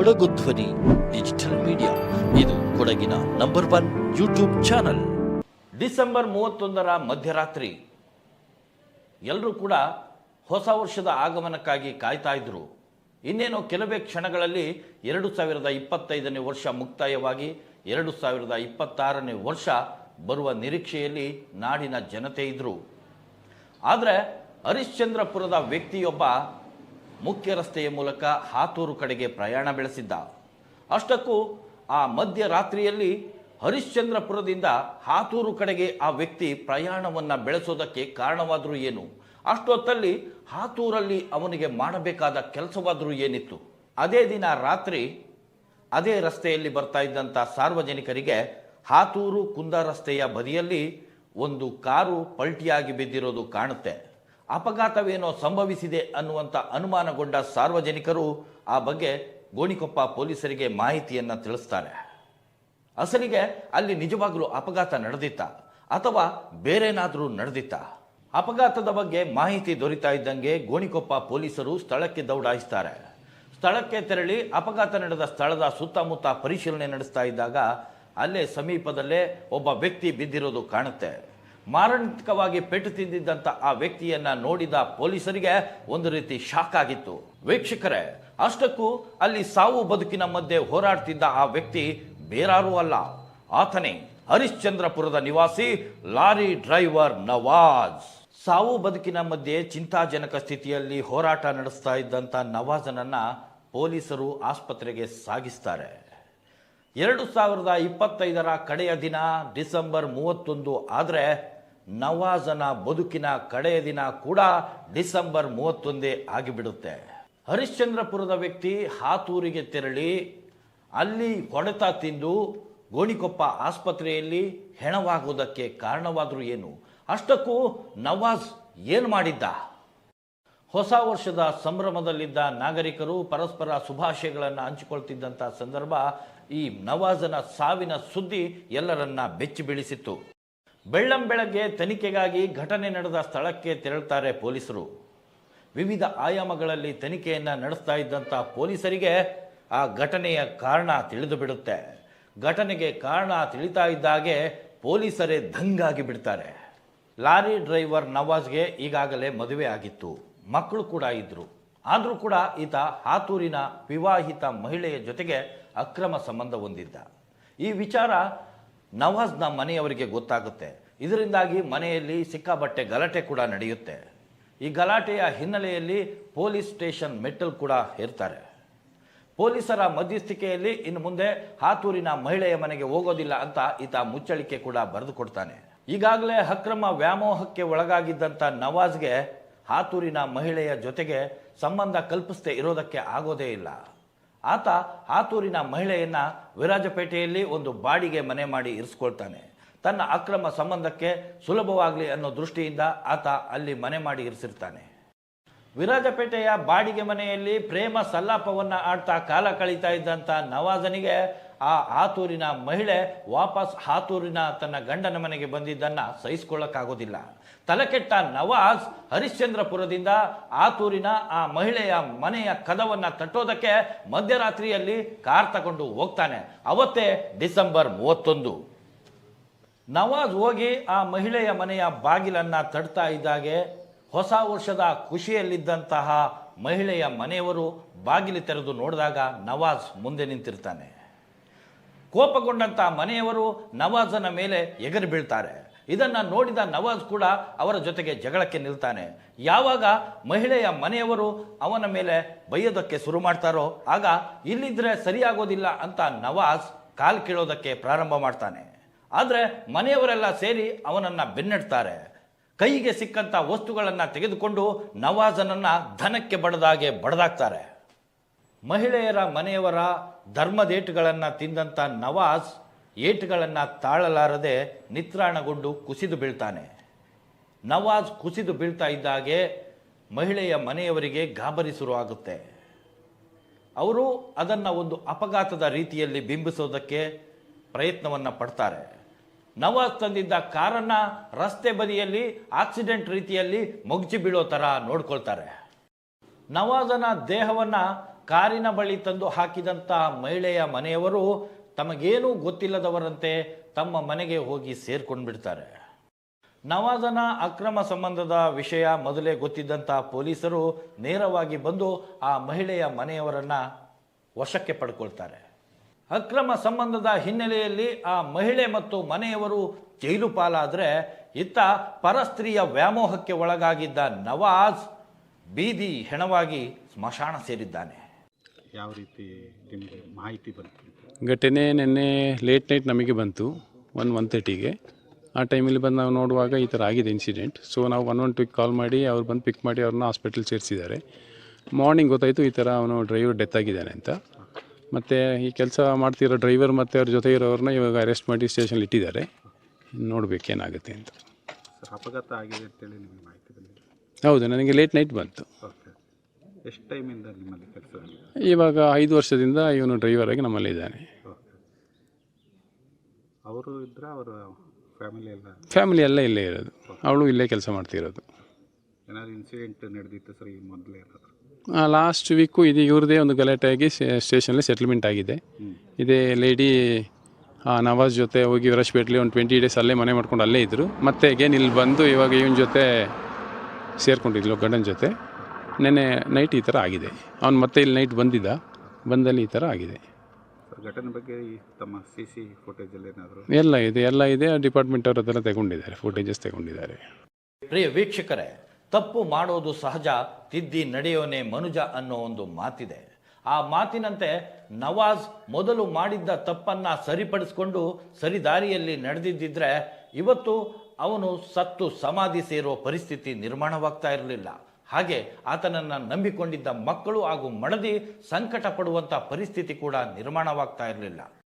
ಕೊಡಗು ಧ್ವನಿ digital media ಇದು ಕೊಡಗಿನ number one YouTube channel December ಮೂವತ್ತೊಂದರ ಮಧ್ಯರಾತ್ರಿ ಎಲ್ಲರೂ ಕೂಡ ಹೊಸ ವರ್ಷದ ಆಗಮನಕ್ಕಾಗಿ ಕಾಯ್ತಾ ಇದ್ರು. ಇನ್ನೇನು ಕೆಲವೇ ಕ್ಷಣಗಳಲ್ಲಿ ಎರಡು ಸಾವಿರದ ಇಪ್ಪತ್ತೈದನೇ ವರ್ಷ ಮುಕ್ತಾಯವಾಗಿ, ಎರಡು ಸಾವಿರದ ಇಪ್ಪತ್ತಾರನೇ ವರ್ಷ ಬರುವ ನಿರೀಕ್ಷೆಯಲ್ಲಿ ನಾಡಿನ ಜನತೆ ಇದ್ರು. ಆದರೆ ಹರಿಶ್ಚಂದ್ರಪುರದ ವ್ಯಕ್ತಿಯೊಬ್ಬ ಮುಖ್ಯ ರಸ್ತೆಯ ಮೂಲಕ ಹಾತೂರು ಕಡೆಗೆ ಪ್ರಯಾಣ ಬೆಳೆಸಿದ್ದ. ಅಷ್ಟಕ್ಕೂ ಆ ಮಧ್ಯರಾತ್ರಿಯಲ್ಲಿ ಹರಿಶ್ಚಂದ್ರಪುರದಿಂದ ಹಾತೂರು ಕಡೆಗೆ ಆ ವ್ಯಕ್ತಿ ಪ್ರಯಾಣವನ್ನು ಬೆಳೆಸೋದಕ್ಕೆ ಕಾರಣವಾದರೂ ಏನು? ಅಷ್ಟೊತ್ತಲ್ಲಿ ಹಾತೂರಲ್ಲಿ ಅವನಿಗೆ ಮಾಡಬೇಕಾದ ಕೆಲಸವಾದರೂ ಏನಿತ್ತು? ಅದೇ ದಿನ ರಾತ್ರಿ ಅದೇ ರಸ್ತೆಯಲ್ಲಿ ಬರ್ತಾ ಇದ್ದಂಥ ಸಾರ್ವಜನಿಕರಿಗೆ ಹಾತೂರು ಕುಂದ ರಸ್ತೆಯ ಬದಿಯಲ್ಲಿ ಒಂದು ಕಾರು ಪಲ್ಟಿಯಾಗಿ ಬಿದ್ದಿರೋದು ಕಾಣುತ್ತೆ. ಅಪಘಾತವೇನೋ ಸಂಭವಿಸಿದೆ ಅನ್ನುವಂಥ ಅನುಮಾನಗೊಂಡ ಸಾರ್ವಜನಿಕರು ಆ ಬಗ್ಗೆ ಗೋಣಿಕೊಪ್ಪ ಪೊಲೀಸರಿಗೆ ಮಾಹಿತಿಯನ್ನು ತಿಳಿಸ್ತಾರೆ. ಅಸಲಿಗೆ ಅಲ್ಲಿ ನಿಜವಾಗಲೂ ಅಪಘಾತ ನಡೆದಿತ್ತ ಅಥವಾ ಬೇರೇನಾದರೂ ನಡೆದಿತ್ತ? ಅಪಘಾತದ ಬಗ್ಗೆ ಮಾಹಿತಿ ದೊರೀತಾ ಇದ್ದಂಗೆ ಗೋಣಿಕೊಪ್ಪ ಪೊಲೀಸರು ಸ್ಥಳಕ್ಕೆ ದೌಡಾಯಿಸ್ತಾರೆ. ಸ್ಥಳಕ್ಕೆ ತೆರಳಿ ಅಪಘಾತ ನಡೆದ ಸ್ಥಳದ ಸುತ್ತಮುತ್ತ ಪರಿಶೀಲನೆ ನಡೆಸ್ತಾ ಇದ್ದಾಗ ಅಲ್ಲೇ ಸಮೀಪದಲ್ಲೇ ಒಬ್ಬ ವ್ಯಕ್ತಿ ಬಿದ್ದಿರೋದು ಕಾಣುತ್ತೆ. ಮಾರಣಾಂತಿಕವಾಗಿ ಪೆಟ್ಟು ತಿಂದಿದ್ದಂಥ ಆ ವ್ಯಕ್ತಿಯನ್ನ ನೋಡಿದ ಪೊಲೀಸರಿಗೆ ಒಂದು ರೀತಿ ಶಾಕ್ ಆಗಿತ್ತು. ವೀಕ್ಷಕರೇ, ಅಷ್ಟಕ್ಕೂ ಅಲ್ಲಿ ಸಾವು ಬದುಕಿನ ಮಧ್ಯೆ ಹೋರಾಡ್ತಿದ್ದ ಆ ವ್ಯಕ್ತಿ ಬೇರಾರೂ ಅಲ್ಲ. ಆತನೇ ಹರಿಶ್ಚಂದ್ರಪುರದ ನಿವಾಸಿ ಲಾರಿ ಡ್ರೈವರ್ ನವಾಜ್. ಸಾವು ಬದುಕಿನ ಮಧ್ಯೆ ಚಿಂತಾಜನಕ ಸ್ಥಿತಿಯಲ್ಲಿ ಹೋರಾಟ ನಡೆಸ್ತಾ ಇದ್ದಂಥ ನವಾಜನನ್ನ ಪೊಲೀಸರು ಆಸ್ಪತ್ರೆಗೆ ಸಾಗಿಸ್ತಾರೆ. ಎರಡು ಸಾವಿರದ ಇಪ್ಪತ್ತೈದರ ಕಡೆಯ ದಿನ ಡಿಸೆಂಬರ್ ಮೂವತ್ತೊಂದು ಆದರೆ ನವಾಜನ ಬದುಕಿನ ಕಡೆಯ ದಿನ ಕೂಡ ಡಿಸೆಂಬರ್ ಮೂವತ್ತೊಂದೇ ಆಗಿಬಿಡುತ್ತೆ. ಹರಿಶ್ಚಂದ್ರಪುರದ ವ್ಯಕ್ತಿ ಹಾತೂರಿಗೆ ತೆರಳಿ ಅಲ್ಲಿ ಹೊಡೆತ ತಿಂದು ಗೋಣಿಕೊಪ್ಪ ಆಸ್ಪತ್ರೆಯಲ್ಲಿ ಹೆಣವಾಗುವುದಕ್ಕೆ ಕಾರಣವಾದರೂ ಏನು? ಅಷ್ಟಕ್ಕೂ ನವಾಜ್ ಏನು ಮಾಡಿದ್ದ? ಹೊಸ ವರ್ಷದ ಸಂಭ್ರಮದಲ್ಲಿದ್ದ ನಾಗರಿಕರು ಪರಸ್ಪರ ಶುಭಾಶಯಗಳನ್ನು ಹಂಚಿಕೊಳ್ತಿದ್ದಂಥ ಸಂದರ್ಭ ಈ ನವಾಜನ ಸಾವಿನ ಸುದ್ದಿ ಎಲ್ಲರನ್ನ ಬೆಚ್ಚಿ ಬೀಳಿಸಿತ್ತು. ಬೆಳ್ಳಂ ಬೆಳಗ್ಗೆ ತನಿಖೆಗಾಗಿ ಘಟನೆ ನಡೆದ ಸ್ಥಳಕ್ಕೆ ತೆರಳುತ್ತಾರೆ ಪೊಲೀಸರು. ವಿವಿಧ ಆಯಾಮಗಳಲ್ಲಿ ತನಿಖೆಯನ್ನು ನಡೆಸ್ತಾ ಇದ್ದಂಥ ಪೊಲೀಸರಿಗೆ ಆ ಘಟನೆಯ ಕಾರಣ ತಿಳಿದು ಬಿಡುತ್ತೆ. ಘಟನೆಗೆ ಕಾರಣ ತಿಳಿತಾ ಇದ್ದಾಗೆ ಪೊಲೀಸರೇ ದಂಗಾಗಿ ಬಿಡ್ತಾರೆ. ಲಾರಿ ಡ್ರೈವರ್ ನವಾಜ್ಗೆ ಈಗಾಗಲೇ ಮದುವೆ ಆಗಿತ್ತು. ಮಕ್ಕಳು ಕೂಡ ಇದ್ದರು ಆದರೂ ಕೂಡ ಈತ ಹಾತೂರಿನ ವಿವಾಹಿತ ಮಹಿಳೆಯ ಜೊತೆಗೆ ಅಕ್ರಮ ಸಂಬಂಧ ಹೊಂದಿದ್ದ. ಈ ವಿಚಾರ ನವಾಜ್ನ ಮನೆಯವರಿಗೆ ಗೊತ್ತಾಗುತ್ತೆ. ಇದರಿಂದಾಗಿ ಮನೆಯಲ್ಲಿ ಸಿಕ್ಕಾಬಟ್ಟೆ ಗಲಾಟೆ ಕೂಡ ನಡೆಯುತ್ತೆ. ಈ ಗಲಾಟೆಯ ಹಿನ್ನೆಲೆಯಲ್ಲಿ ಪೊಲೀಸ್ ಸ್ಟೇಷನ್ ಮೆಟ್ಟಲ್ ಕೂಡ ಹೇರ್ತಾರೆ ಪೊಲೀಸರ ಮಧ್ಯಸ್ಥಿಕೆಯಲ್ಲಿ ಇನ್ನು ಮುಂದೆ ಹಾತೂರಿನ ಮಹಿಳೆಯ ಮನೆಗೆ ಹೋಗೋದಿಲ್ಲ ಅಂತ ಈತ ಮುಚ್ಚಳಿಕೆ ಕೂಡ ಬರೆದು ಕೊಡ್ತಾನೆ ಈಗಾಗಲೇ ಅಕ್ರಮ ವ್ಯಾಮೋಹಕ್ಕೆ ಒಳಗಾಗಿದ್ದಂಥ ನವಾಜ್ಗೆ ಹಾತೂರಿನ ಮಹಿಳೆಯ ಜೊತೆಗೆ ಸಂಬಂಧ ಕಲ್ಪಿಸದೆ ಇರೋದಕ್ಕೆ ಆಗೋದೇ ಇಲ್ಲ. ಆತ ಹಾತೂರಿನ ಮಹಿಳೆಯನ್ನ ವಿರಾಜಪೇಟೆಯಲ್ಲಿ ಒಂದು ಬಾಡಿಗೆ ಮನೆ ಮಾಡಿ ಇರಿಸ್ಕೊಳ್ತಾನೆ. ತನ್ನ ಅಕ್ರಮ ಸಂಬಂಧಕ್ಕೆ ಸುಲಭವಾಗಲಿ ಅನ್ನೋ ದೃಷ್ಟಿಯಿಂದ ಆತ ಅಲ್ಲಿ ಮನೆ ಮಾಡಿ ಇರಿಸಿರ್ತಾನೆ. ವಿರಾಜಪೇಟೆಯ ಬಾಡಿಗೆ ಮನೆಯಲ್ಲಿ ಪ್ರೇಮ ಸಲ್ಲಾಪವನ್ನು ಆಡ್ತಾ ಕಾಲ ಕಳೀತಾ ಇದ್ದಂಥ ನವಾಜನಿಗೆ ಆ ಆತೂರಿನ ಮಹಿಳೆ ವಾಪಸ್ ಹಾತೂರಿನ ತನ್ನ ಗಂಡನ ಮನೆಗೆ ಬಂದಿದ್ದನ್ನು ಸಹಿಸ್ಕೊಳ್ಳೋಕ್ಕಾಗೋದಿಲ್ಲ. ತಲೆಕೆಟ್ಟ ನವಾಜ್ ಹರಿಶ್ಚಂದ್ರಪುರದಿಂದ ಆತೂರಿನ ಆ ಮಹಿಳೆಯ ಮನೆಯ ಕದವನ್ನ ತಟ್ಟೋದಕ್ಕೆ ಮಧ್ಯರಾತ್ರಿಯಲ್ಲಿ ಕಾರ್ ತಗೊಂಡು ಹೋಗ್ತಾನೆ. ಅವತ್ತೇ ಡಿಸೆಂಬರ್ ಮೂವತ್ತೊಂದು. ನವಾಜ್ ಹೋಗಿ ಆ ಮಹಿಳೆಯ ಮನೆಯ ಬಾಗಿಲನ್ನ ತಡ್ತಾ ಇದ್ದಾಗೆ ಹೊಸ ವರ್ಷದ ಖುಷಿಯಲ್ಲಿದ್ದಂತಹ ಮಹಿಳೆಯ ಮನೆಯವರು ಬಾಗಿಲು ತೆರೆದು ನೋಡಿದಾಗ ನವಾಜ್ ಮುಂದೆ ನಿಂತಿರ್ತಾನೆ. ಕೋಪಗೊಂಡಂತಹ ಮನೆಯವರು ನವಾಜನ ಮೇಲೆ ಎಗರು ಬೀಳ್ತಾರೆ. ಇದನ್ನು ನೋಡಿದ ನವಾಜ್ ಕೂಡ ಅವರ ಜೊತೆಗೆ ಜಗಳಕ್ಕೆ ನಿಲ್ತಾನೆ. ಯಾವಾಗ ಮಹಿಳೆಯ ಮನೆಯವರು ಅವನ ಮೇಲೆ ಬೈಯೋದಕ್ಕೆ ಶುರು ಮಾಡ್ತಾರೋ, ಆಗ ಇಲ್ಲಿದ್ರೆ ಸರಿಯಾಗೋದಿಲ್ಲ ಅಂತ ನವಾಜ್ ಕಾಲು ಕೀಳೋದಕ್ಕೆ ಪ್ರಾರಂಭ ಮಾಡ್ತಾನೆ. ಆದರೆ ಮನೆಯವರೆಲ್ಲ ಸೇರಿ ಅವನನ್ನು ಬೆನ್ನಡ್ತಾರೆ. ಕೈಗೆ ಸಿಕ್ಕಂಥ ವಸ್ತುಗಳನ್ನು ತೆಗೆದುಕೊಂಡು ನವಾಜನನ್ನು ಧನಕ್ಕೆ ಬಡದಾಗೆ ಬಡದಾಕ್ತಾರೆ. ಮಹಿಳೆಯರ ಮನೆಯವರ ಧರ್ಮದೇಟುಗಳನ್ನು ತಿಂದಂಥ ನವಾಜ್ ಏಟುಗಳನ್ನು ತಾಳಲಾರದೆ ನಿತ್ರಾಣಗೊಂಡು ಕುಸಿದು ಬೀಳ್ತಾನೆ. ನವಾಜ್ ಕುಸಿದು ಬೀಳ್ತಾ ಇದ್ದಾಗೆ ಮಹಿಳೆಯ ಮನೆಯವರಿಗೆ ಗಾಬರಿ ಶುರುವಾಗುತ್ತೆ. ಅವರು ಅದನ್ನು ಒಂದು ಅಪಘಾತದ ರೀತಿಯಲ್ಲಿ ಬಿಂಬಿಸೋದಕ್ಕೆ ಪ್ರಯತ್ನವನ್ನು ಪಡ್ತಾರೆ. ನವಾಜ್ ತಂದಿದ್ದ ಕಾರನ್ನು ರಸ್ತೆ ಬದಿಯಲ್ಲಿ ಆಕ್ಸಿಡೆಂಟ್ ರೀತಿಯಲ್ಲಿ ಮಗುಚಿ ಬೀಳೋ ಥರ ನೋಡ್ಕೊಳ್ತಾರೆ. ನವಾಜನ ದೇಹವನ್ನ ಕಾರಿನ ಬಳಿ ತಂದು ಹಾಕಿದಂತ ಮಹಿಳೆಯ ಮನೆಯವರು ತಮಗೇನೂ ಗೊತ್ತಿಲ್ಲದವರಂತೆ ತಮ್ಮ ಮನೆಗೆ ಹೋಗಿ ಸೇರ್ಕೊಂಡು ಬಿಡ್ತಾರೆ ನವಾಜನ ಅಕ್ರಮ ಸಂಬಂಧದ ವಿಷಯ ಮೊದಲೇ ಗೊತ್ತಿದ್ದಂಥ ಪೊಲೀಸರು ನೇರವಾಗಿ ಬಂದು ಆ ಮಹಿಳೆಯ ಮನೆಯವರನ್ನ ವಶಕ್ಕೆ ಪಡ್ಕೊಳ್ತಾರೆ. ಅಕ್ರಮ ಸಂಬಂಧದ ಹಿನ್ನೆಲೆಯಲ್ಲಿ ಆ ಮಹಿಳೆ ಮತ್ತು ಮನೆಯವರು ಜೈಲು ಪಾಲಾದರೆ ಇತ್ತ ಪರಸ್ತ್ರೀಯ ವ್ಯಾಮೋಹಕ್ಕೆ ಒಳಗಾಗಿದ್ದ ನವಾಜ್ ಬೀದಿ ಹೆಣವಾಗಿ ಸ್ಮಶಾನ ಸೇರಿದ್ದಾನೆ. ಯಾವ ರೀತಿ ನಿಮಗೆ ಮಾಹಿತಿ ಬಂತು? ಘಟನೆ ನಿನ್ನೆ ಲೇಟ್ ನೈಟ್ ನಮಗೆ ಬಂತು ಒನ್ ಒನ್ ತರ್ಟಿಗೆ ಆ ಟೈಮಲ್ಲಿ ಬಂದು ನಾವು ನೋಡುವಾಗ ಈ ಥರ ಆಗಿದೆ ಇನ್ಸಿಡೆಂಟ್ ಸೊ ನಾವು ಒನ್ ಒನ್ ಟೂಗೆ ಕಾಲ್ ಮಾಡಿ ಅವ್ರು ಬಂದು ಪಿಕ್ ಮಾಡಿ ಅವ್ರನ್ನ ಹಾಸ್ಪಿಟಲ್ ಸೇರಿಸಿದ್ದಾರೆ. ಮಾರ್ನಿಂಗ್ ಗೊತ್ತಾಯಿತು ಈ ಥರ ಅವನು ಡ್ರೈವರ್ ಡೆತ್ ಆಗಿದ್ದಾನೆ ಅಂತ. ಮತ್ತು ಈ ಕೆಲಸ ಮಾಡ್ತಿರೋ ಡ್ರೈವರ್ ಮತ್ತು ಅವ್ರ ಜೊತೆ ಇರೋರನ್ನ ಇವಾಗ ಅರೆಸ್ಟ್ ಮಾಡಿ ಸ್ಟೇಷನ್ಲಿ ಇಟ್ಟಿದ್ದಾರೆ. ನೋಡ್ಬೇಕು ಏನಾಗುತ್ತೆ ಅಂತ. ಅಪಘಾತ ಆಗಿದೆ ಅಂತೇಳಿ ನಿಮಗೆ ಮಾಹಿತಿ ಹೌದು ನನಗೆ ಲೇಟ್ ನೈಟ್ ಬಂತು. ಎಷ್ಟು ಟೈಮಿಂದ ನಿಮ್ಮಲ್ಲಿ ಕೆಲಸ ಇವಾಗ ಐದು ವರ್ಷದಿಂದ ಇವನು ಡ್ರೈವರ್ ಆಗಿ ನಮ್ಮಲ್ಲಿ ಇದ್ದಾನೆ. ಅವರು ಇದ್ದರೆ ಅವರ ಫ್ಯಾಮಿಲಿ ಎಲ್ಲ? ಫ್ಯಾಮಿಲಿ ಎಲ್ಲ ಇಲ್ಲೇ ಇರೋದು. ಅವಳು ಇಲ್ಲೇ ಕೆಲಸ ಮಾಡ್ತಿರೋದು. ಏನಾದ್ರು ಇನ್ಸಿಡೆಂಟ್ ನಡೆದಿತ್ತು ಸರ್ ಈ ಮೊದಲೇ ಏನಾದ್ರು? ಲಾಸ್ಟ್ ವೀಕು ಇದು ಇವ್ರದ್ದೇ ಒಂದು ಗಲಾಟೆಯಾಗಿ ಸ್ಟೇಷನಲ್ಲಿ ಸೆಟಲ್ಮೆಂಟ್ ಆಗಿದೆ. ಇದೇ ಲೇಡಿ ನವಾಜ್ ಜೊತೆ ಹೋಗಿ ವಿರಾಜ್ಪೇಟ್ಲಿ ಒಂದು ಟ್ವೆಂಟಿ ಡೇಸ್ ಅಲ್ಲೇ ಮನೆ ಮಾಡ್ಕೊಂಡು ಅಲ್ಲೇ ಇದ್ದರು ಮತ್ತೆ ಅಗೇನ್ ಇಲ್ಲಿ ಬಂದು ಇವಾಗ ಇವನ ಜೊತೆ ಸೇರ್ಕೊಂಡಿದ್ಲು ಗಂಡನ ಜೊತೆ. ನೆನ್ನೆ ನೈಟ್ ಈ ಥರ ಆಗಿದೆ. ಅವ್ನು ಮತ್ತೆ ಇಲ್ಲಿ ನೈಟ್ ಬಂದಿದ್ದ ಬಂದಲ್ಲಿ ಈ ಥರ ಆಗಿದೆ. ಸರ್ ಘಟನೆ ಬಗ್ಗೆ ಈ ತಮ್ಮ ಸಿ ಸಿ ಫುಟೇಜಲ್ಲಿ ಏನಾದರೂ? ಎಲ್ಲ ಇದೆ ಎಲ್ಲ ಇದೆ. ಡಿಪಾರ್ಟ್ಮೆಂಟ್ ಅವ್ರ ಅದೆಲ್ಲ ತಗೊಂಡಿದ್ದಾರೆ ಫುಟೇಜಸ್ ತಗೊಂಡಿದ್ದಾರೆ. ಪ್ರಿಯ ವೀಕ್ಷಕರೇ ತಪ್ಪು ಮಾಡೋದು ಸಹಜ ತಿದ್ದಿ ನಡೆಯೋನೆ ಮನುಜ ಅನ್ನೋ ಒಂದು ಮಾತಿದೆ. ಆ ಮಾತಿನಂತೆ ನವಾಜ್ ಮೊದಲು ಮಾಡಿದ್ದ ತಪ್ಪನ್ನ ಸರಿಪಡಿಸಿಕೊಂಡು ಸರಿದಾರಿಯಲ್ಲಿ ನಡೆದಿದ್ದಿದ್ರೆ ಇವತ್ತು ಅವನು ಸತ್ತು ಸಮಾಧಿ ಸೇರುವ ಪರಿಸ್ಥಿತಿ ನಿರ್ಮಾಣವಾಗ್ತಾ ಇರಲಿಲ್ಲ. ಹಾಗೆ ಆತನನ್ನು ನಂಬಿಕೊಂಡಿದ್ದ ಮಕ್ಕಳು ಹಾಗೂ ಮಡದಿ ಸಂಕಟ ಪಡುವಂಥ ಪರಿಸ್ಥಿತಿ ಕೂಡ ನಿರ್ಮಾಣವಾಗ್ತಾ ಇರಲಿಲ್ಲ.